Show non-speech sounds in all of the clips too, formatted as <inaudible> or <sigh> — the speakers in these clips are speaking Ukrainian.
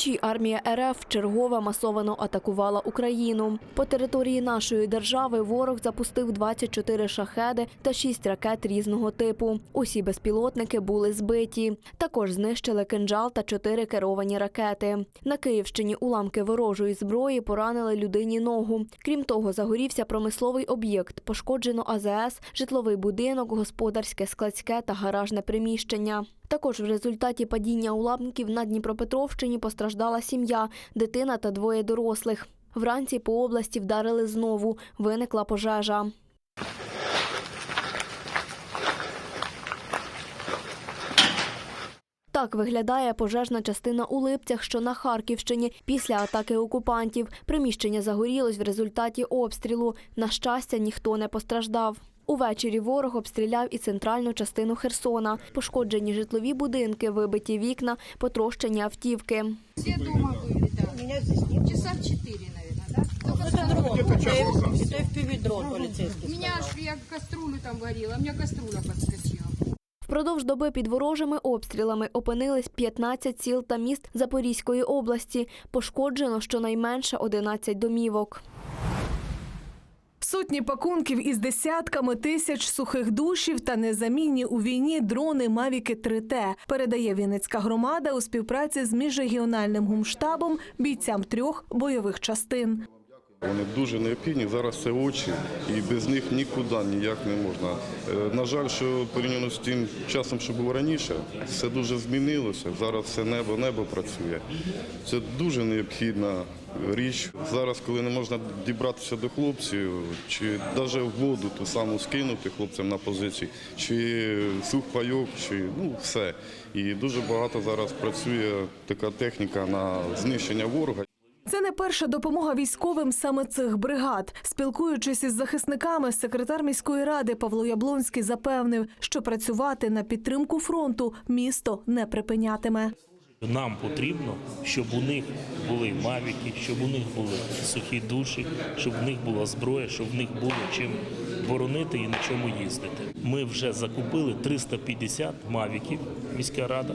Уночі армія РФ вчергове масовано атакувала Україну. По території нашої держави ворог запустив 24 шахеди та 6 ракет різного типу. Усі безпілотники були збиті. Також знищили кинджал та 4 керовані ракети. На Київщині уламки ворожої зброї поранили людині ногу. Крім того, загорівся промисловий об'єкт. Пошкоджено АЗС, житловий будинок, господарське, складське та гаражне приміщення. Також в результаті падіння уламків на Дніпропетровщині постраждала сім'я, дитина та двоє дорослих. Вранці по області вдарили знову. Виникла пожежа. Так виглядає пожежна частина у Липцях, що на Харківщині, після атаки окупантів. Приміщення загорілось в результаті обстрілу. На щастя, ніхто не постраждав. Увечері ворог обстріляв і центральну частину Херсона. Пошкоджені житлові будинки, вибиті вікна, потрощені автівки. Все дома были, да. Меня здесь нет. Часа в четыре, наверное, да? Только Это сразу- дрон. Это, это FPV-дрон У полицейский. меня аж я кастрюлю там горела, у меня кастрюля подскочила. Впродовж доби під ворожими обстрілами опинились 15 сіл та міст Запорізької області. Пошкоджено щонайменше 11 домівок. Сотні пакунків із десятками тисяч сухих душів та незамінні у війні дрони Мавіки 3Т передає Вінницька громада у співпраці з міжрегіональним гумштабом бійцям трьох бойових частин. Вони дуже необхідні. Зараз це очі, і без них нікуди ніяк не можна. Е, На жаль, що порівняно з тим часом, що було раніше, все дуже змінилося. Зараз все небо, небо працює. Це дуже необхідна річ. Зараз, коли не можна дібратися до хлопців, чи навіть в воду ту саму скинути хлопцям на позиції, чи сухпайок, чи ну все. І дуже багато зараз працює така техніка на знищення ворога. Це не перша допомога військовим саме цих бригад. Спілкуючись із захисниками, секретар міської ради Павло Яблонський запевнив, що працювати на підтримку фронту місто не припинятиме. Нам потрібно, щоб у них були мавіки, щоб у них були сухі душі, щоб в них була зброя, щоб в них було чим боронити і на чому їздити. Ми вже закупили 350 мавіків, міська рада.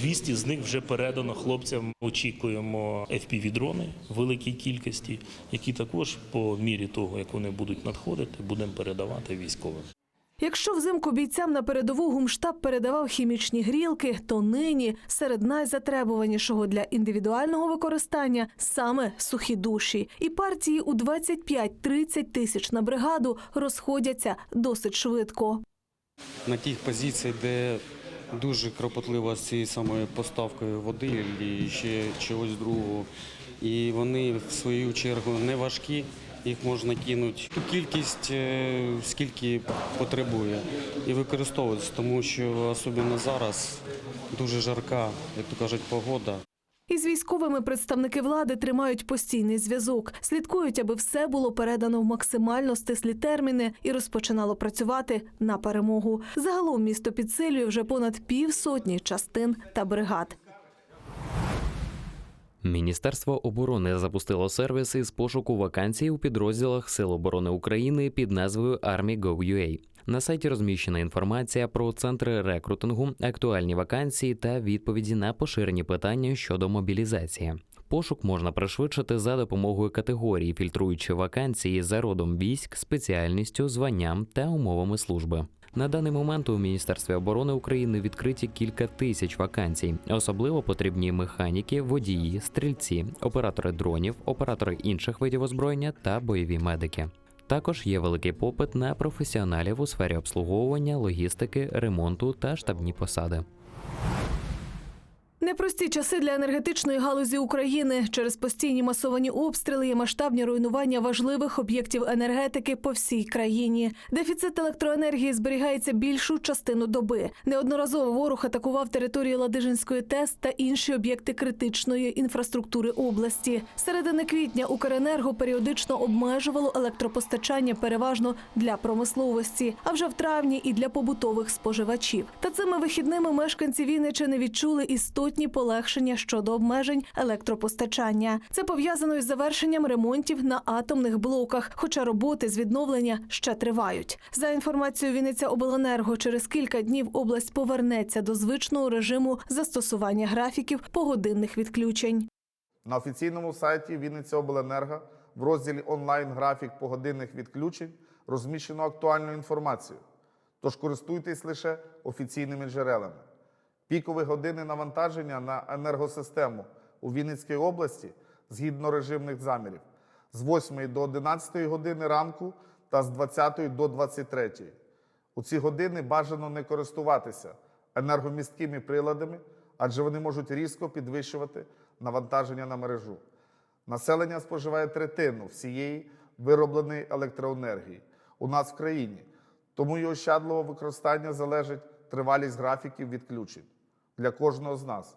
200 з них вже передано хлопцям. Очікуємо FPV-дрони в великій кількості, які також по мірі того, як вони будуть надходити, будемо передавати військовим. Якщо взимку бійцям на передову гумштаб передавав хімічні грілки, то нині серед найзатребуванішого для індивідуального використання саме сухі душі. І партії у 25-30 тисяч на бригаду розходяться досить швидко. на тих позиціях, де дуже кропотлива з цією самою поставкою води і ще чогось другого. І вони в свою чергу не важкі, їх можна кинути кількість, е, скільки потребує, і використовуватися, тому що особливо зараз дуже жарка, як то кажуть, погода. Із військовими представники влади тримають постійний зв'язок, слідкують, аби все було передано в максимально стислі терміни і розпочинало працювати на перемогу. Загалом місто підсилює вже понад півсотні частин та бригад. Міністерство оборони запустило сервіс із пошуку вакансій у підрозділах Сил оборони України під назвою Army.gov.ua. На сайті розміщена інформація про центри рекрутингу, актуальні вакансії та відповіді на поширені питання щодо мобілізації. Пошук можна пришвидшити за допомогою категорії, фільтруючи вакансії за родом військ, спеціальністю, званням та умовами служби. На даний момент у Міністерстві оборони України відкриті кілька тисяч вакансій. Особливо потрібні механіки, водії, стрільці, оператори дронів, оператори інших видів озброєння та бойові медики. Також є великий попит на професіоналів у сфері обслуговування, логістики, ремонту та штабні посади. Непрості часи для енергетичної галузі України через постійні масовані обстріли і масштабні руйнування важливих об'єктів енергетики по всій країні. Дефіцит електроенергії зберігається більшу частину доби. Неодноразово ворог атакував території Ладижинської ТЕС та інші об'єкти критичної інфраструктури області. Середини квітня Укренерго періодично обмежувало електропостачання переважно для промисловості, а вже в травні і для побутових споживачів. Та цими вихідними мешканці Вінничини відчули історію істотні полегшення щодо обмежень електропостачання. Це пов'язано із завершенням ремонтів на атомних блоках, хоча роботи з відновлення ще тривають. За інформацією Вінниця Обленерго, через кілька днів область повернеться до звичного режиму застосування графіків погодинних відключень. На офіційному сайті Вінниця Обленерго в розділі онлайн графік погодинних відключень розміщено актуальну інформацію. Тож користуйтесь лише офіційними джерелами. Пікові години навантаження на енергосистему у Вінницькій області згідно режимних замірів з 8 до 11 години ранку та з 20 до 23. У ці години бажано не користуватися енергомісткими приладами, адже вони можуть різко підвищувати навантаження на мережу. Населення споживає третину всієї виробленої електроенергії у нас в країні, тому і ощадливого використання залежить тривалість графіків відключень для кожного з нас.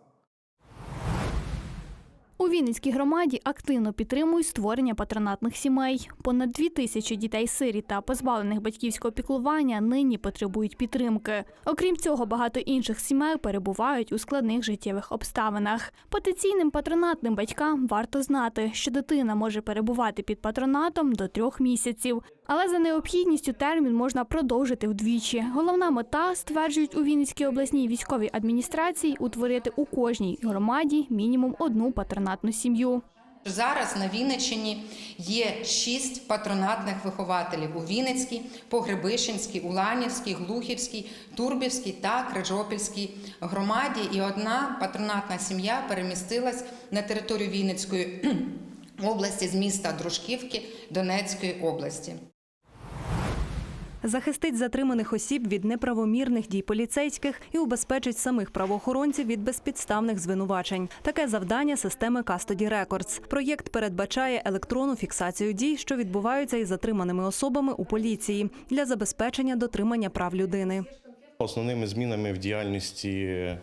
У Вінницькій громаді активно підтримують створення патронатних сімей. Понад дві тисячі дітей сиріт та позбавлених батьківського піклування нині потребують підтримки. Окрім цього, багато інших сімей перебувають у складних життєвих обставинах. Потенційним патронатним батькам варто знати, що дитина може перебувати під патронатом до трьох місяців. Але за необхідністю термін можна продовжити вдвічі. Головна мета, стверджують у Вінницькій обласній військовій адміністрації, утворити у кожній громаді мінімум одну патронатну сім'ю. Зараз на Вінниччині є шість патронатних вихователів у Вінницькій, Погребищенській, Уланівській, Глухівській, Турбівській та Крижопільській громаді. І одна патронатна сім'я перемістилась на територію Вінницької <clears throat> області з міста Дружківки Донецької області. Захистить затриманих осіб від неправомірних дій поліцейських і убезпечить самих правоохоронців від безпідставних звинувачень. Таке завдання системи Custody Records. Проєкт передбачає електронну фіксацію дій, що відбуваються із затриманими особами у поліції для забезпечення дотримання прав людини. Основними змінами в діяльності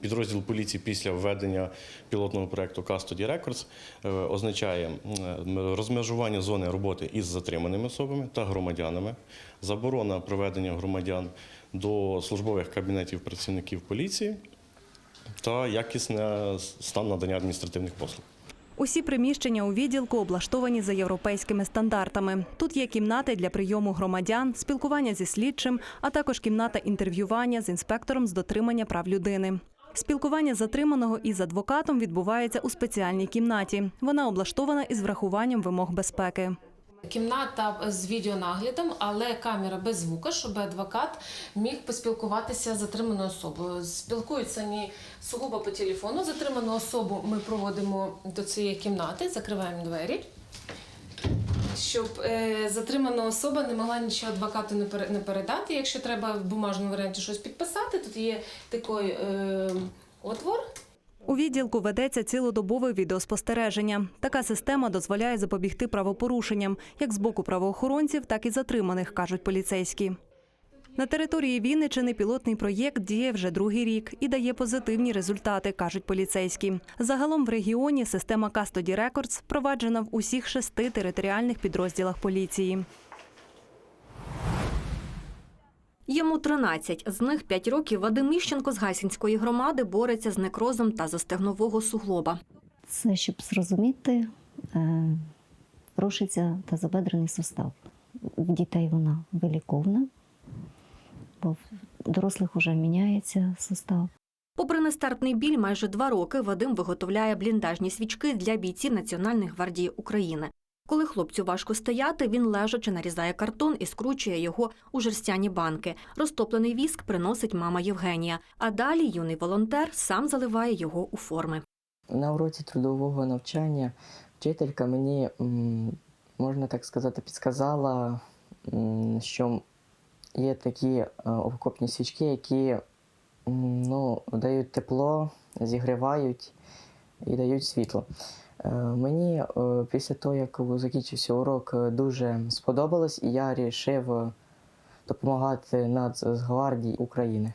підрозділу поліції після введення пілотного проекту Custody Records е, означає розмежування зони роботи із затриманими особами та громадянами, заборона проведення громадян до службових кабінетів працівників поліції та якісне стан надання адміністративних послуг. Усі приміщення у відділку облаштовані за європейськими стандартами. Тут є кімнати для прийому громадян, спілкування зі слідчим, а також кімната інтерв'ювання з інспектором з дотримання прав людини. Спілкування затриманого із адвокатом відбувається у спеціальній кімнаті. Вона облаштована із врахуванням вимог безпеки. Кімната з відеонаглядом, але камера без звука, щоб адвокат міг поспілкуватися з затриманою особою. Спілкуються вони сугубо по телефону. Затриману особу ми проводимо до цієї кімнати, закриваємо двері. Щоб е, затримана особа не могла нічого адвокату не передати. Якщо треба в бумажному варіанті щось підписати, тут є такий е, отвор. У відділку ведеться цілодобове відеоспостереження. Така система дозволяє запобігти правопорушенням як з боку правоохоронців, так і затриманих, кажуть поліцейські. На території Вінничини пілотний проєкт діє вже другий рік і дає позитивні результати, кажуть поліцейські. Загалом в регіоні система Custody Records впроваджена в усіх шести територіальних підрозділах поліції. Йому 13, з них 5 років Вадим Міщенко з Гайсинської громади бореться з некрозом та застегнового суглоба. Це щоб зрозуміти, е, рушиться тазобедрений сустав. В дітей вона виліковна, бо в дорослих вже міняється сустав. Попри нестерпний біль, майже два роки Вадим виготовляє бліндажні свічки для бійців Національної гвардії України. Коли хлопцю важко стояти, він лежачи нарізає картон і скручує його у жерстяні банки. Розтоплений віск приносить мама Євгенія. А далі юний волонтер сам заливає його у форми. На уроці трудового навчання вчителька мені, можна так сказати, підсказала, що є такі е, окопні свічки, які ну, дають тепло, зігрівають і дають світло. Е, Мені е, після того, як закінчився урок, е, дуже сподобалось, і я вирішив допомагати Нацгвардії України.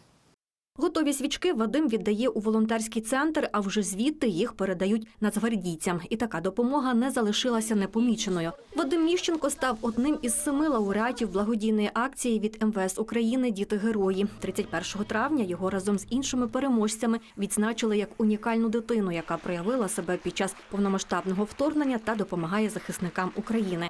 Готові свічки Вадим віддає у волонтерський центр, а вже звідти їх передають нацгвардійцям. І така допомога не залишилася непоміченою. Вадим Міщенко став одним із семи лауреатів благодійної акції від МВС України Діти герої. 31 травня його разом з іншими переможцями відзначили як унікальну дитину, яка проявила себе під час повномасштабного вторгнення та допомагає захисникам України.